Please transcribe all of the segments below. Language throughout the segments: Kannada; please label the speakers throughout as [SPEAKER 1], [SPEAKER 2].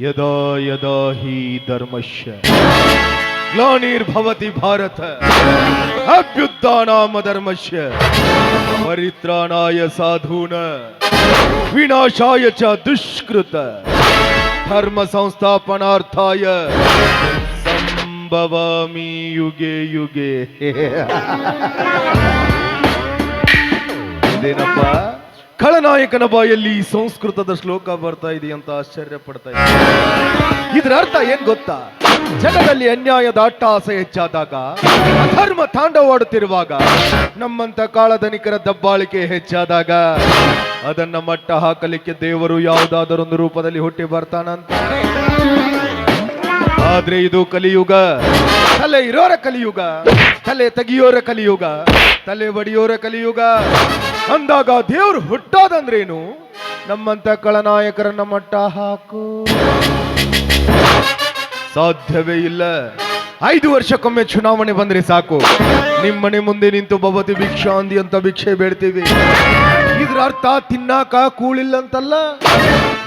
[SPEAKER 1] ಯದಾ ಯದಾ ಹಿ ಧರ್ಮಶ್ಯ ಗ್ಲಾನಿರ್ಭವತಿ ಭಾರತ ಅಭ್ಯುತ್ಥಾನಾಮ ಧರ್ಮಶ್ಯ ಪರಿತ್ರಾಣಾಯ ಸಾಧೂನ ವಿನಾಶಾಯ ಚ ದುಷ್ಕೃತ ಧರ್ಮ ಸಂಸ್ಥಾಪನಾರ್ಥಾಯ ಸಂಭವಾಮಿ ಯುಗೆ ಯುಗೆ ಇದೇನಪ್ಪ ಖಳನಾಯಕನ ಬಾಯಲ್ಲಿ ಸಂಸ್ಕೃತದ ಶ್ಲೋಕ ಬರ್ತಾ ಇದೆ ಅಂತ ಆಶ್ಚರ್ಯ ಪಡ್ತಾ ಇದೆ. ಇದರ ಅರ್ಥ ಏನ್ ಗೊತ್ತಾ? ಜನದಲ್ಲಿ ಅನ್ಯಾಯದ ಅಟ್ಟಹಾಸ ಹೆಚ್ಚಾದಾಗ, ಅಧರ್ಮ ತಾಂಡವಾಡುತ್ತಿರುವಾಗ, ನಮ್ಮಂತ ಕಾಳಧನಿಕರ ದಬ್ಬಾಳಿಕೆ ಹೆಚ್ಚಾದಾಗ, ಅದನ್ನ ಮಟ್ಟ ಹಾಕಲಿಕ್ಕೆ ದೇವರು ಯಾವುದಾದರೊಂದು ರೂಪದಲ್ಲಿ ಹುಟ್ಟಿ ಬರ್ತಾನಂತ. ಆದ್ರೆ ಇದು ಕಲಿಯುಗ. ತಲೆ ಇರೋರ ಕಲಿಯುಗ. ತಲೆ ತೆಗಿಯೋರ ಕಲಿಯುಗ. ತಲೆ ಬಡಿಯೋರ ಕಲಿಯುಗ. ಅಂದಾಗ ದೇವ್ರು ಹುಟ್ಟೋದಂದ್ರೇನು? ನಮ್ಮಂತ ಕಳನಾಯಕರನ್ನ ಮಟ್ಟ ಹಾಕು. ಸಾಧ್ಯವೇ ಇಲ್ಲ. ಐದು ವರ್ಷಕ್ಕೊಮ್ಮೆ ಚುನಾವಣೆ ಬಂದ್ರೆ ಸಾಕು. ನಿಮ್ಮನೆ ಮುಂದೆ ನಿಂತು ಭವತಿ ಭಿಕ್ಷಾ ಅಂದಿ ಅಂತ ಭಿಕ್ಷೆ ಬೇಡ್ತೀವಿ. ಇದ್ರ ಅರ್ಥ ತಿನ್ನಾಕ ಕೂಳಿಲ್ಲ ಅಂತಲ್ಲ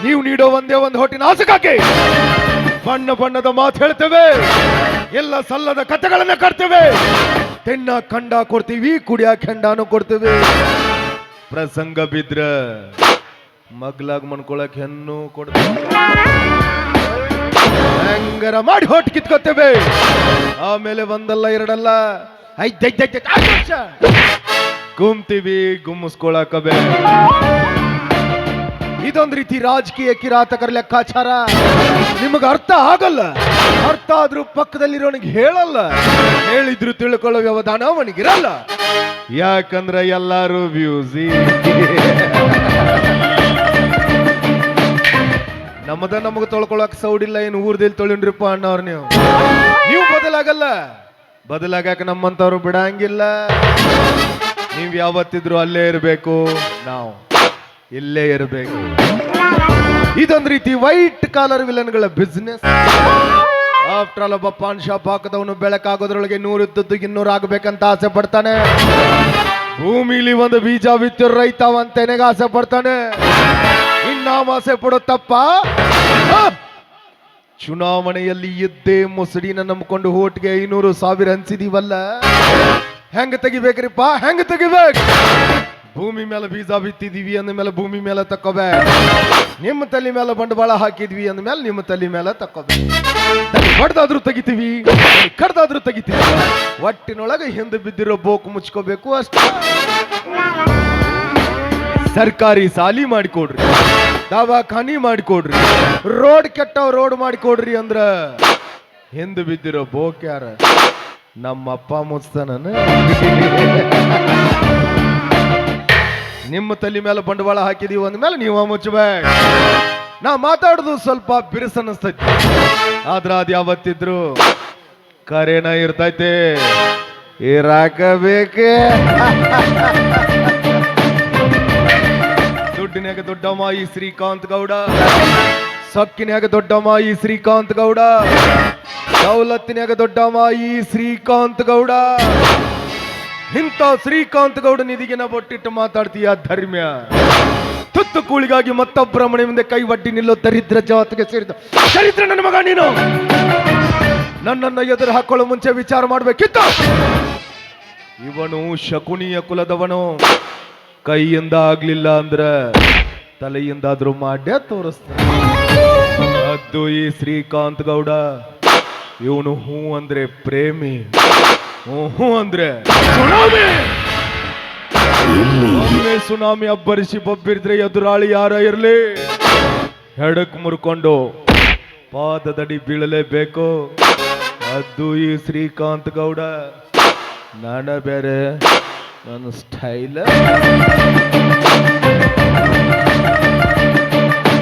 [SPEAKER 1] ನೀವು ನೀಡೋ ಒಂದೇ ಒಂದು ಹೊಟ್ಟಿನ ಆಸಕಾಕೆ ಬಣ್ಣ ಬಣ್ಣದ ಮಾತು ಹೇಳ್ತೇವೆ. ಎಲ್ಲ ಸಲ್ಲದ ಕಥೆಗಳನ್ನ ಕಟ್ತೇವೆ. ತಿನ್ನ ಖಂಡ ಕೊಡ್ತೀವಿ, ಕುಡಿಯ ಕೆಂಡಾನು ಕೊಡ್ತೇವೆ. ಪ್ರಸಂಗ ಬಿದ್ರ ಮಗ್ಲಾಗ್ ಮನ್ಕೊಳಕ್ ಹೆಣ್ಣು ಹೆಂಗರ ಮಾಡಿ ಹೊಟ್ಟು ಕಿತ್ಕೊತೇವೆ. ಆಮೇಲೆ ಒಂದಲ್ಲ ಎರಡಲ್ಲ. ಐದ್ ಐದ್ ಐದ್ ಐದ್ ಆರು ವರ್ಷ. ಗುಮ್ಮಿಸ್ಕೊಳಕಬೇ ಇದೊಂದ್ ರೀತಿ ರಾಜಕೀಯ ಕಿರಾತಕರ ಲೆಕ್ಕಾಚಾರ. ನಿಮಗೆ ಅರ್ಥ ಆಗಲ್ಲ? ಅರ್ಥ ಆದ್ರೂ ಪಕ್ಕದಲ್ಲಿರೋನಿಗೆ ಹೇಳಲ್ಲ. ಹೇಳಿದ್ರು ತಿಳ್ಕೊಳ್ಳೋ ವ್ಯವಧಾನ ಅವನಿಗಿರಲ್ಲ. ಯಾಕಂದ್ರೆ ಎಲ್ಲಾರು ಬ್ಯೂಸಿ. ನಮ್ಮದ ನಮಗೆ ತೊಳ್ಕೊಳಕ್ ಸೌಡಿಲ್ಲ ಏನು ಊರ್ದಲ್ಲಿ ತೊಳಿನ್ರಿಪ್ಪ ಅಣ್ಣವ್ರ ನೀವು. ನೀವು ಬದಲಾಗಲ್ಲ. ಬದಲಾಗಕ್ಕೆ ನಮ್ಮಂತವ್ರು ಬಿಡಂಗಿಲ್ಲ. ನೀವು ಯಾವತ್ತಿದ್ರು ಅಲ್ಲೇ ಇರಬೇಕು, ನಾವು. ಇಲ್ಲೇ ಇರಬೇಕು. ಇದೊಂದು ರೀತಿ ವೈಟ್ ಕಾಲರ್ ವಿಲನ್ಗಳ ಬಿಸ್ನೆಸ್ ಆಫ್ಟರ್ ಆಲ್ ಒಬ್ಬ ಪಾನ್ ಶಾಪ್ ಹಾಕದವನು ಬೆಳಕಾಗೋದ್ರೊಳಗೆ ನೂರು ಇದ್ದದ್ದು ಇನ್ನೂರು ಆಗ್ಬೇಕಂತ ಆಸೆ ಪಡ್ತಾನೆ. ಭೂಮಿಲಿ ಒಂದು ಬೀಜ ಬಿತ್ತು ರೈತ ಅಂತೆನೆಗೆ ಆಸೆ ಪಡ್ತಾನೆ. ಇನ್ನಾವ ಆಸೆ ಪಡುತ್ತಪ್ಪ ತಪ್ಪ? ಚುನಾವಣೆಯಲ್ಲಿ ಇದ್ದೇ ಮುಸುಡಿನ ನಂಬಿಕೊಂಡು ಓಟ್ಗೆ ಐನೂರು ಸಾವಿರ ಹಂಚಿದೀವಲ್ಲ ಹೆಂಗ ತೆಗಿಬೇಕ್ರಿಪ್ಪ? ಹೆಂಗ ತೆಗಿಬೇಕು? ಭೂಮಿ ಮೇಲೆ ಬೀಜ ಬಿತ್ತಿದೀವಿ ಅಂದ ಮೇಲೆ ಭೂಮಿ ಮೇಲೆ ತಕ್ಕೋಬೇಕು ನಿಮ್ಮ ತಲೆ ಮೇಲೆ ಬಂಡವಾಳ ಹಾಕಿದ್ವಿ ಅಂದ ಮೇಲೆ ನಿಮ್ಮ ತಲೆ ಮೇಲೆ ತಕ್ಕೋಬೇಕು ಹೊಡೆದಾದ್ರೂ ತೆಗಿತೀವಿ ಕಡ್ದಾದ್ರೂ ತೆಗಿತೀವಿ. ಒಟ್ಟಿನೊಳಗೆ ಹಿಂದೆ ಬಿದ್ದಿರೋ ಬೋಕು ಮುಚ್ಕೋಬೇಕು ಅಷ್ಟೇ. ಸರ್ಕಾರಿ ಸಾಲಿ ಮಾಡಿಕೊಡ್ರಿ, ದವಾಖಾನಿ ಮಾಡಿಕೊಡ್ರಿ, ರೋಡ್ ಕೆಟ್ಟವ್ ರೋಡ್ ಮಾಡಿಕೊಡ್ರಿ ಅಂದ್ರ ಹಿಂದೆ ಬಿದ್ದಿರೋ ಬೋಕ್ ಯಾರ? ನಮ್ಮ ಅಪ್ಪ ಮುಚ್ತಾನ ನಿಮ್ಮ ತಲೆ ಮೇಲೆ ಬಂಡವಾಳ ಹಾಕಿದೀವಿ ಅಂದ್ಮೇಲೆ ನೀವು ಮುಚ್ಚಬೇಕು ನಾ ಮಾತಾಡುದು ಸ್ವಲ್ಪ ಬಿರುಸನ್ನಿಸ್ತೈತಿ. ಆದ್ರ ಅದು ಯಾವತ್ತಿದ್ರು ಕರೆನ ಇರ್ತೈತೆ. ಇರಾಕ ಬೇಕೇ ದುಡ್ಡಿನಾಗ ದೊಡ್ಡಮ್ಮ ಈ ಶ್ರೀಕಾಂತ್ ಗೌಡ. ಸೊಕ್ಕಿನ್ಯಾಗ ದೊಡ್ಡಮ್ಮ ಈ ಶ್ರೀಕಾಂತ್ ಗೌಡ. ದೌಲತ್ತಿನ್ಯಾಗ ದೊಡ್ಡಮ್ಮ ಈ ಶ್ರೀಕಾಂತ್ ಗೌಡ. ಇಂಥ ಶ್ರೀಕಾಂತ್ ಗೌಡ ನಿಧಿಗೆ ನಾವು ಒಟ್ಟಿಟ್ಟು ಮಾತಾಡ್ತೀಯ ಧರ್ಮ್ಯ? ತುತ್ತು ಕೂಳಿಗಾಗಿ ಮತ್ತೊಬ್ಬರ ಮನೆ ಮುಂದೆ ಕೈ ಒಡ್ಡಿ ನಿಲ್ಲೋ ದರಿದ್ರ ಜಾತಿಗೆ ಸೇರಿದ ದರಿದ್ರ ನನ್ನ ಮಗ ನೀನು. ನನ್ನನ್ನು ಎದುರು ಹಾಕೊಳ್ಳೋ ಮುಂಚೆ ವಿಚಾರ ಮಾಡಬೇಕಿತ್ತು. ಇವನು ಶಕುನಿಯ ಕುಲದವನು. ಕೈಯಿಂದ ಆಗ್ಲಿಲ್ಲ ಅಂದ್ರ ತಲೆಯಿಂದಾದ್ರೂ ಮಾಡ್ಯ ತೋರಿಸ್ತಾನೆ. ಅದು ಈ ಶ್ರೀಕಾಂತ್ ಗೌಡ ಇವನು ಹೂ ಅಂದ್ರೆ ಪ್ರೇಮಿ. ಹ್ಞೂ ಅಂದ್ರೆ. ಸುನಾಮಿ! ಸುನಾಮಿ ಅಬ್ಬರಿಸಿ ಬಬ್ಬಿರಿದ್ರೆ ಎದುರಾಳಿ ಯಾರ ಇರ್ಲಿ? ಹೆಡಕ್ ಮುರ್ಕೊಂಡು ಪಾದದಡಿ ಬೀಳಲೇಬೇಕು. ಅದು ಈ ಶ್ರೀಕಾಂತ್ ಗೌಡ. ನಾನ ಬೇರೆ ನನ್ನ ಸ್ಟೈಲ